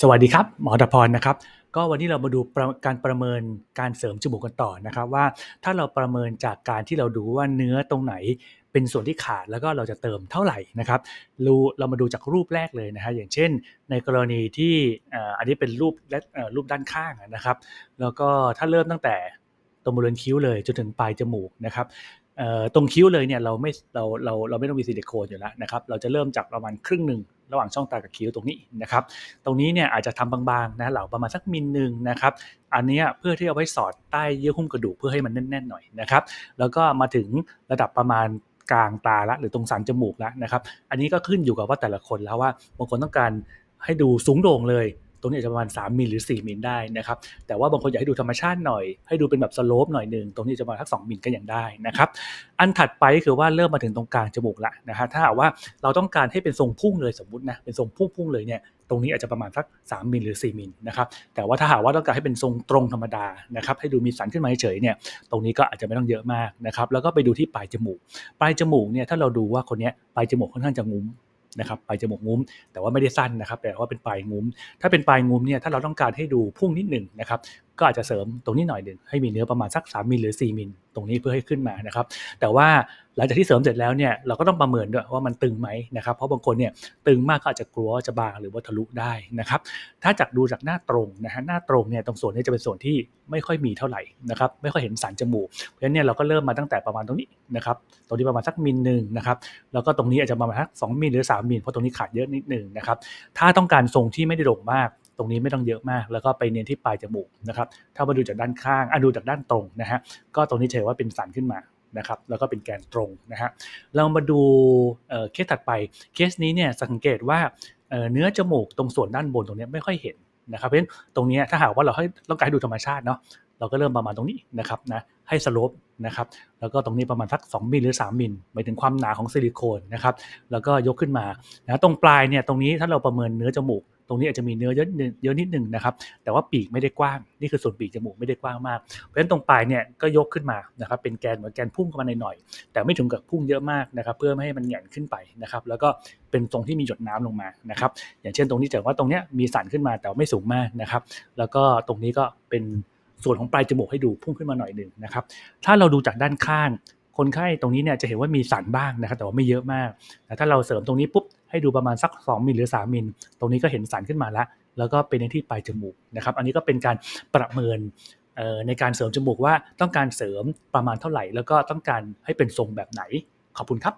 สวัสดีครับหมอตพรนะครับ ก็วันนี้เรามาดูการประเมินการเสริมจมูกกันต่อนะครับ ว่าถ้าเราประเมินจากการที่เราดูว่าเนื้อตรงไหนเป็นส่วนที่ขาดแล้วก็เราจะเติมเท่าไหร่นะครับรูเรามาดูจากรูปแรกเลยนะฮะอย่างเช่น ในกรณีที่อันนี้เป็นรูปและรูปด้านข้างนะครับ แล้วก็ถ้าเริ่มตั้งแต่ตรงบริเวณคิ้วเลยจนถึงปลายจมูกนะครับตรงคิ้วเลยเนี่ยเราไม่เราเราเราไม่ต้องมีซิลิโคนอยู่แล้วนะครับ เราจะเริ่มจากประมาณครึ่งหนึ่งระหว่างช่องตากับคิ้วตรงนี้นะครับ ตรงนี้เนี่ยอาจจะทำบางๆนะเหล่าประมาณสักมิลหนึ่งนะครับ อันนี้เพื่อที่เอาไว้สอดใต้เยื่อหุ้มกระดูกเพื่อให้มันแน่นๆหน่อยนะครับ แล้วก็มาถึงระดับประมาณกลางตาละหรือตรงสันจมูกละนะครับ อันนี้ก็ขึ้นอยู่กับว่าแต่ละคนแล้วว่าบางคนต้องการให้ดูสูงโด่งเลย ตรงนี้อาจจะประมาณ 3 มิลหรือ 4 มิลได้นะครับ แต่ว่าบางคนอยากให้ดูธรรมชาติหน่อย ให้ดูเป็นแบบสโลปหน่อยหนึ่งตรงนี้จะประมาณสัก2มิลก็ยังได้นะครับ อันถัดไปก็คือว่าเริ่มมาถึงตรงกลางจมูกละนะฮะ ถ้าหากว่าเราต้องการให้เป็นทรงพุ่งเลยสมมตินะ เป็นทรงพุ่งพุ่งๆเลยเนี่ยตรงนี้อาจจะประมาณสัก 3 มิลหรือ 4 มิลนะครับ แต่ว่าถ้าหากว่าต้องการให้เป็นทรงตรงธรรมดานะครับ ให้ดูมีสันขึ้นมาเฉยๆเนี่ย ตรงนี้ก็อาจจะไม่ต้องเยอะมากนะครับ แล้วก็ไปดูที่ปลายจมูก ปลายจมูกเนี่ย ถ้าเราดูว่าคนนี้ปลายจมูกค่อนข้างจะงุ้ม นะครับปลายจมูกงุ้ม แต่ว่าไม่ได้สั้นนะครับแต่ว่าเป็นปลายงุ้ม ถ้าเป็นปลายงุ้มเนี่ยถ้าเราต้องการให้ดูพุ่งนิดหนึ่งนะครับก็อาจจะเสริมตรงนี้หน่อยหนึ่งให้มีเนื้อประมาณสัก 3มิลหรือ 4มิลตรงนี้เพื่อให้ขึ้นมานะครับแต่ว่าหลังจากที่เสริมเสร็จแล้วเนี่ยเราก็ต้องประเมินด้วยว่ามันตึงไหมนะครับเพราะบางคนเนี่ยตึงมากก็อาจจะกลัวว่าจะบางหรือว่าทะลุได้นะครับถ้าจากดูจากหน้าตรงนะฮะหน้าตรงเนี่ยตรงส่วนนี้จะเป็นส่วนที่ไม่ค่อยมีเท่าไหร่นะครับไม่ค่อยเห็นสันจมูกเพราะฉะนั้นเนี่ยเราก็เริ่มมาตั้งแต่ประมาณตรงนี้นะครับตรงนี้ประมาณสักมิลหนึ่งนะครับแล้วก็ตรงนี้อาจจะประมาณสักสองมิลหรือ3มิลเพราะตรงนี้ขาดเยอะนิดหนึ่งนะครับถ้าต้องการทรงที่ไม่ได้โด่งมาก ตรงนี้ไม่ต้องเยอะมาก แล้วก็ไปเน้นที่ปลายจมูกนะครับถ้ามาดูจากด้านข้างอะดูจากด้านตรงนะฮะก็ตรงนี้เห็นว่าเป็นสันขึ้นมานะครับแล้วก็เป็นแกนตรงนะฮะเรามาดูเเคสถัดไปเคสนี้เนี่ยสังเกตว่าเเนื้อจมูกตรงส่วนด้านบนตรงนี้ไม่ค่อยเห็นนะครับเพราะฉะนั้นตรงนี้ถ้าหากว่าเราให้ต้องการให้ดูธรรมชาติเนาะเราก็เริ่มประมาณตรงนี้นะครับนะให้สโลปนะครับแล้วก็ตรงนี้ประมาณสัก 2มิลหรือ 3มิลหมายถึงความหนาของซิลิโคนนะครับแล้วก็ยกขึ้นมานะตรงปลายเนี่ยตรงนี้ถ้าเราประเมินเนื้อจมูก ตรงนี้อาจจะมีเนื้อเยอะนิดเยอะนิดหนึ่งนะครับ แต่ว่าปีกไม่ได้กว้าง นี่คือส่วนปีกจมูกไม่ได้กว้างมาก เพราะฉะนั้นตรงปลายเนี่ยก็ยกขึ้นมานะครับ เป็นแกนเหมือนแกนพุ่งเข้ามาหน่อยๆแต่ไม่ถึงกับพุ่งเยอะมากนะครับ เพื่อไม่ให้มันแหย่นขึ้นไปนะครับ แล้วก็เป็นตรงที่มีหยดน้ำลงมานะครับ อย่างเช่นตรงนี้จะว่าตรงเนี้ยมีสันขึ้นมาแต่ไม่สูงมากนะครับ แล้วก็ตรงนี้ก็เป็นส่วนของปลายจมูกให้ดูพุ่งขึ้นมาหน่อยหนึ่งนะครับ ถ้าเราดูจากด้านข้าง คนไข้ตรงนี้เนี่ยจะเห็นว่ามีสันบ้างนะครับแต่ว่าไม่เยอะมากแต่ถ้าเราเสริมตรงนี้ปุ๊บให้ดูประมาณสัก 2มิลหรือ 3มิลตรงนี้ก็เห็นสันขึ้นมาแล้วแล้วก็เป็นในที่ปลายจมูกนะครับอันนี้ก็เป็นการประเมินในการเสริมจมูกว่าต้องการเสริมประมาณเท่าไหร่ แล้วก็ต้องการให้เป็นทรงแบบไหนขอบคุณครับ